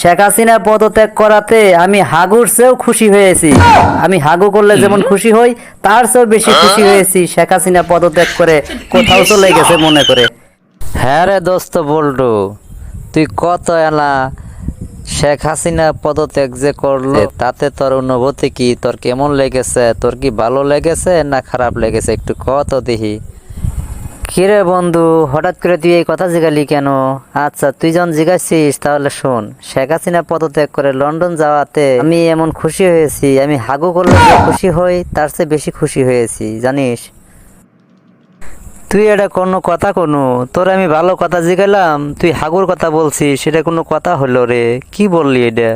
শেখ হাসিনা পদত্যাগ করাতে আমি হাগুর চেয়েও খুশি হয়েছি। আমি হাগু করলে যেমন খুশি হই তার চেয়েও বেশি খুশি হয়েছি শেখ হাসিনা পদত্যাগ করে। কোথাও চলে গেছে মনে করে। হ্যাঁ রে দোস্ত বল্টু তুই কত এলা শেখ হাসিনা পদত্যাগ যে করল তাতে তোর অনুভূতি কি? তোর কেমন লেগেছে? তোর কি ভালো লেগেছে না খারাপ লেগেছে? একটু কত দেখি। কিরে বন্ধু, হঠাৎ করে তুই এই কথা জিগালি কেন? আচ্ছা তুই যখন জিজ্ঞাসিস তাহলে শোন, শেখ হাসিনা পদত্যাগ করে লন্ডন যাওয়াতে আমি এমন খুশি হয়েছি, আমি হাগু করলে খুশি হই, তার চেয়ে বেশি খুশি হয়েছি, জানিস? তুই এটা কোনো কথা কোনো, তোর আমি ভালো কথা জিগালাম, তুই হাগুর কথা বলছিস, সেটা কোনো কথা হলো রে, কি বললি এটা?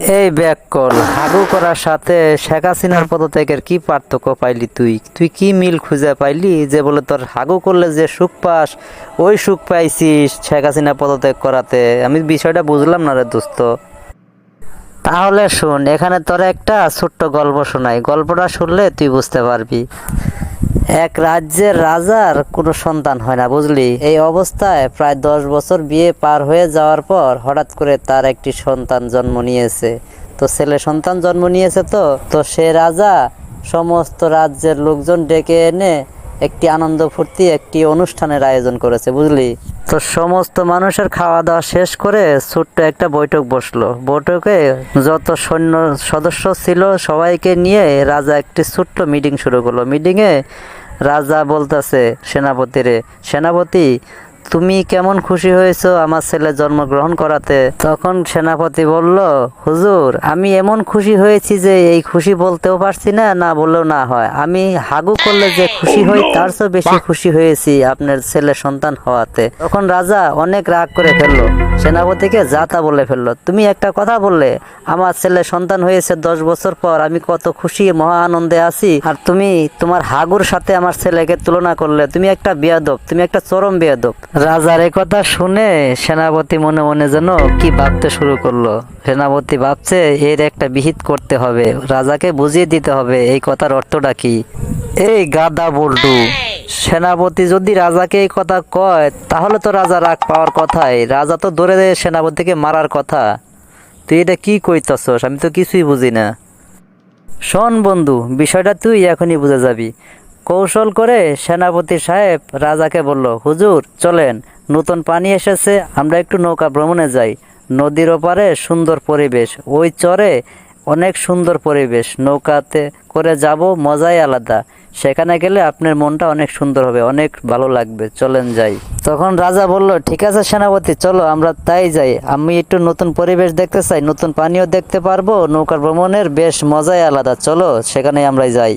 এই ব্যাক কল, হাগু করার সাথে শেখ হাসিনার পদত্যাগের কি পার্থক্য পাইলি তুই? তুই কি মিল খুঁজে পাইলি যে বলে তোর হাগু করলে যে সুখ পাস, ওই সুখ পাইছিস শেখ হাসিনা পদত্যাগ করাতে? আমি বিষয়টা বুঝলাম না রে দোস্ত। তাহলে শোন, এখানে তোর একটা ছোট্ট গল্প শোনাই। গল্পটা শুনলে তুই বুঝতে পারবি। এক রাজ্যের রাজার কোনো সন্তান হয় না, বুঝলি? এই অবস্থায় প্রায় দশ বছর বিয়ে পার হয়ে যাওয়ার পর হঠাৎ করে তার একটি সন্তান জন্ম নিয়েছে। তো ছেলে সন্তান জন্ম নিয়েছে তো? তো সে রাজা সমস্ত রাজ্যের লোকজন ডেকে এনে একটি আনন্দ ফুর্তি, একটি অনুষ্ঠানের আয়োজন করেছে, বুঝলি? তো সমস্ত মানুষের খাওয়া দাওয়া শেষ করে ছোট্ট একটা বৈঠক বসল। বৈঠকে যত সৈন্য সদস্য ছিল, সবাইকে নিয়ে রাজা একটি ছোট্ট মিটিং শুরু করল। মিটিংয়ে রাজা বলতেছে, সেনাপতিরে, সেনাপতি তুমি কেমন খুশি হয়েছ আমার ছেলে জন্মগ্রহণ করাতে? তখন সেনাপতি বলল হুজুর আমি এমন খুশি হয়েছি যে এই খুশি বলতেও পারছি না না বললেও না হয়। আমি হাগু করলে যে খুশি হই তার চেয়ে বেশি খুশি হয়েছি আপনার ছেলে সন্তান হওয়াতে। তখন রাজা অনেক রাগ করে ফেলল। সেনাপতিকে যাতা বলে ফেলল। তুমি একটা কথা বললে, আমার ছেলে সন্তান হয়েছে দশ বছর পর, আমি কত খুশি, মহা আনন্দে আছি। আর তুমি তোমার হাগুর সাথে আমার ছেলেকে তুলনা করলে, তুমি একটা বেয়াদব, তুমি একটা চরম বেয়াদব। রাজার কথা শুনে সেনাপতি মনে মনে যেন কি ভাবতে শুরু করল। সেনাপতি ভাবছে, এর একটা বিহিত করতে হবে, রাজাকে বুঝিয়ে দিতে হবে, এই কথার অর্থটা কি? এই গাদা বল্টু সেনাপতি যদি রাজাকে এই কথা কয়, তাহলে তো রাজা রাগ পাওয়ার কথাই। রাজা তো ধরে দেয় সেনাপতিকে মারার কথা। তুই এটা কি কইতাছস? আমি তো কিছুই বুঝি না। শোন বন্ধু, বিষয়টা তুই এখনই বুঝে যাবি। কৌশল করে সেনাপতি সাহেব রাজাকে বলল, হুজুর, চলেন। নতুন পানি এসেছে, আমরা একটু নৌকা ভ্রমণে যাই। নদীর ওপারে সুন্দর পরিবেশ। ওই চরে অনেক সুন্দর পরিবেশ। নৌকাতে করে যাব, মজাই আলাদা। সেখানে গেলে আপনার মনটা অনেক সুন্দর হবে, অনেক ভালো লাগবে। চলেন যাই। তখন রাজা বলল, ঠিক আছে সেনাপতি, চলো, আমরা তাই যাই। আমি একটু নতুন পরিবেশ দেখতে চাই, নতুন পানিও দেখতে পারব, নৌকার ভ্রমণের বেশ মজাই আলাদা। চলো সেখানে আমরা যাই।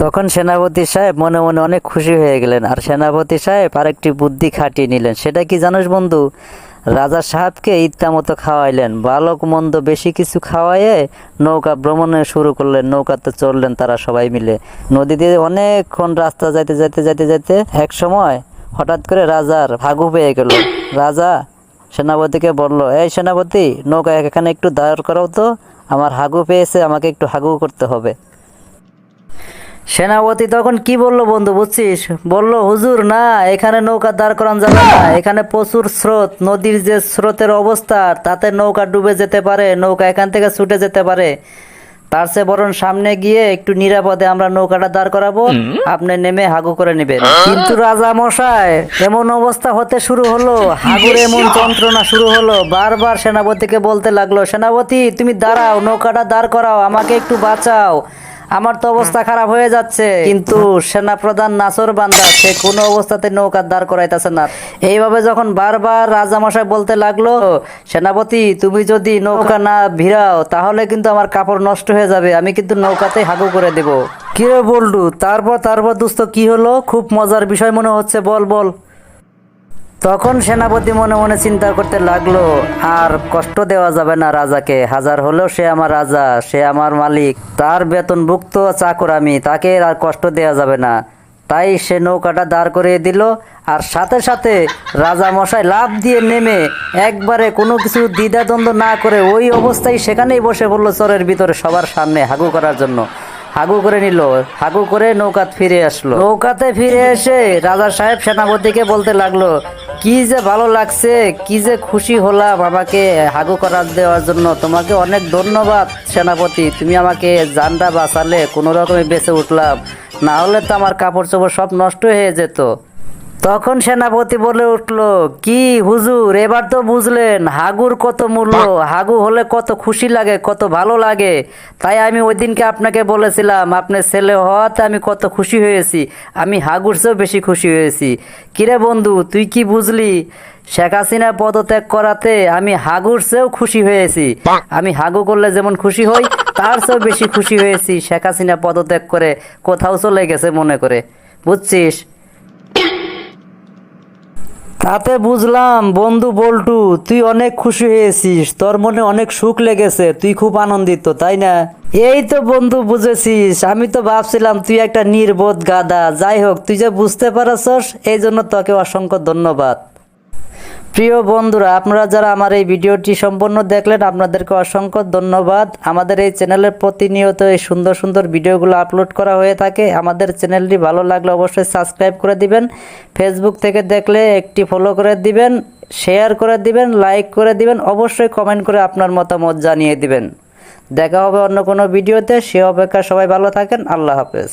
তখন সেনাপতি সাহেব মনে মনে অনেক খুশি হয়ে গেলেন, আর সেনাপতি সাহেব আরেকটি বুদ্ধি খাটিয়ে নিলেন। সেটা কি জানোস বন্ধু? রাজা সাহেবকে ইত্যা মতো খাওয়াইলেন। বালক মন্দ বেশি কিছু খাওয়াইয়ে নৌকা ভ্রমণে শুরু করলেন। নৌকাতে চললেন তারা সবাই মিলে। নদী দিয়ে অনেকক্ষণ রাস্তা যাইতে যাইতে যাইতে যাইতে এক সময় হঠাৎ করে রাজার হাগু পেয়ে গেল। রাজা সেনাপতিকে বলল, এই সেনাপতি, নৌকা এখানে একটু দাঁড় করাও তো। আমার হাগু পেয়েছে, আমাকে একটু হাগু করতে হবে। সেনাপতি তখন কি বলল বন্ধু বুঝছিস? বলল হুজুর না এখানে নৌকা দাঁড় করানো যাবে না। এখানে প্রচুর স্রোত। নদীর যে স্রোতের অবস্থা তাতে নৌকা ডুবে যেতে পারে নৌকা এখান থেকে ছুটে যেতে পারে। তার চেয়ে বরং সামনে গিয়ে একটু নিরাপদে আমরা নৌকাটা দাঁড় করাবো। আপনি নেমে হাগু করে নেবেন। কিন্তু রাজা মশাই এমন অবস্থা হতে শুরু হলো। হাগুর এমন যন্ত্রণা শুরু হলো। বারবার সেনাপতিকে বলতে লাগল সেনাপতি তুমি দাঁড়াও নৌকাটা দাঁড় করাও আমাকে একটু বাঁচাও। আমার তো অবস্থা খারাপ হয়ে যাচ্ছে। কিন্তু সেনা প্রধান নাসর বান্দা, সে কোনো অবস্থাতে নৌকা দাঁড় করাইতেছে না। এইভাবে যখন বারবার রাজামশাই বলতে লাগল, সেনাপতি, তুমি যদি নৌকা না ভিড়াও, তাহলে কিন্তু আমার কাপড় নষ্ট হয়ে যাবে। আমি কিন্তু নৌকাতে হাগু করে দেব। কিরে বলডু তারপর তারপর দুস্থ কি হলো? খুব মজার বিষয় মনে হচ্ছে, বল বল। তখন সেনাপতি মনে মনে চিন্তা করতে লাগল, আর কষ্ট দেওয়া যাবে না রাজাকে, হাজার হলেও সে আমার রাজা, সে আমার মালিক, তার বেতনভুক্ত চাকর আমি, তাকে আর কষ্ট দেওয়া যাবে না। তাই সে নৌকাটা দাঁড় করিয়ে দিল, আর সাথে সাথে রাজা মশাই লাভ দিয়ে নেমে একবারে কোনো কিছু দ্বিধাদ্বন্দ্ব না করে ওই অবস্থায় সেখানেই বসে পড়ল চরের ভিতরে সবার সামনে হাগু করার জন্য। হাগু করে নিল, হাগু করে নৌকাত ফিরে আসলো। নৌকাতে ফিরে এসে রাজা সাহেব সেনাপতিকে বলতে লাগল কি যে ভালো লাগছে, কি যে খুশি হলাম আমাকে হাগু করার দেওয়ার জন্য। তোমাকে অনেক ধন্যবাদ, সেনাপতি। তুমি আমাকে জানটা বাঁচালে, কোনো রকমে বেঁচে উঠলাম। না হলে তো আমার কাপড় চোপড় সব নষ্ট হয়ে যেত। তখন সেনাপতি বলে উঠল কি হুজুর এবার তো বুঝলেন হাগুর কত মূল্য হাগু হলে কত খুশি লাগে কত ভালো লাগে। তাই আমি ওই দিনকে আপনাকে বলেছিলাম আপনার ছেলে হওয়াতে আমি কত খুশি হয়েছি আমি হাগুর চেয়েও বেশি খুশি হয়েছি। কিরে বন্ধু তুই কি বুঝলি? শেখ হাসিনা পদত্যাগ করাতে আমি হাগুর চেয়েও খুশি হয়েছি। আমি হাগু করলে যেমন খুশি হই তার চেয়েও বেশি খুশি হয়েছি শেখ হাসিনা পদত্যাগ করে কোথাও চলে গেছে মনে করে। বুঝছিস? তাতে বুঝলাম, বন্ধু বল্টু, তুই অনেক খুশি হয়েছিস। তোর মনে অনেক সুখ লেগেছে, তুই খুব আনন্দিত, তাই না? এই তো বন্ধু, বুঝেছিস, আমি তো ভাবছিলাম তুই একটা নির্বোধ গাদা যাই হোক, তুই যে বুঝতে পারছস, এই জন্য তোকে অসংখ্য ধন্যবাদ। প্রিয় বন্ধুরা, আপনারা যারা আমার এই ভিডিওটি সম্পূর্ণ দেখলেন, আপনাদেরকে অসংখ্য ধন্যবাদ। আমাদের এই চ্যানেলের প্রতিনিয়ত এই সুন্দর সুন্দর ভিডিওগুলো আপলোড করা হয়ে থাকে। আমাদের চ্যানেলটি ভালো লাগলে অবশ্যই সাবস্ক্রাইব করে দিবেন, ফেসবুক থেকে দেখলে একটি ফলো করে দিবেন, শেয়ার করে দিবেন, লাইক করে দিবেন, অবশ্যই কমেন্ট করে আপনার মতামত জানিয়ে দিবেন। দেখা হবে অন্য কোনো ভিডিওতে, সে অপেক্ষা সবাই ভালো থাকেন, আল্লাহ হাফেজ।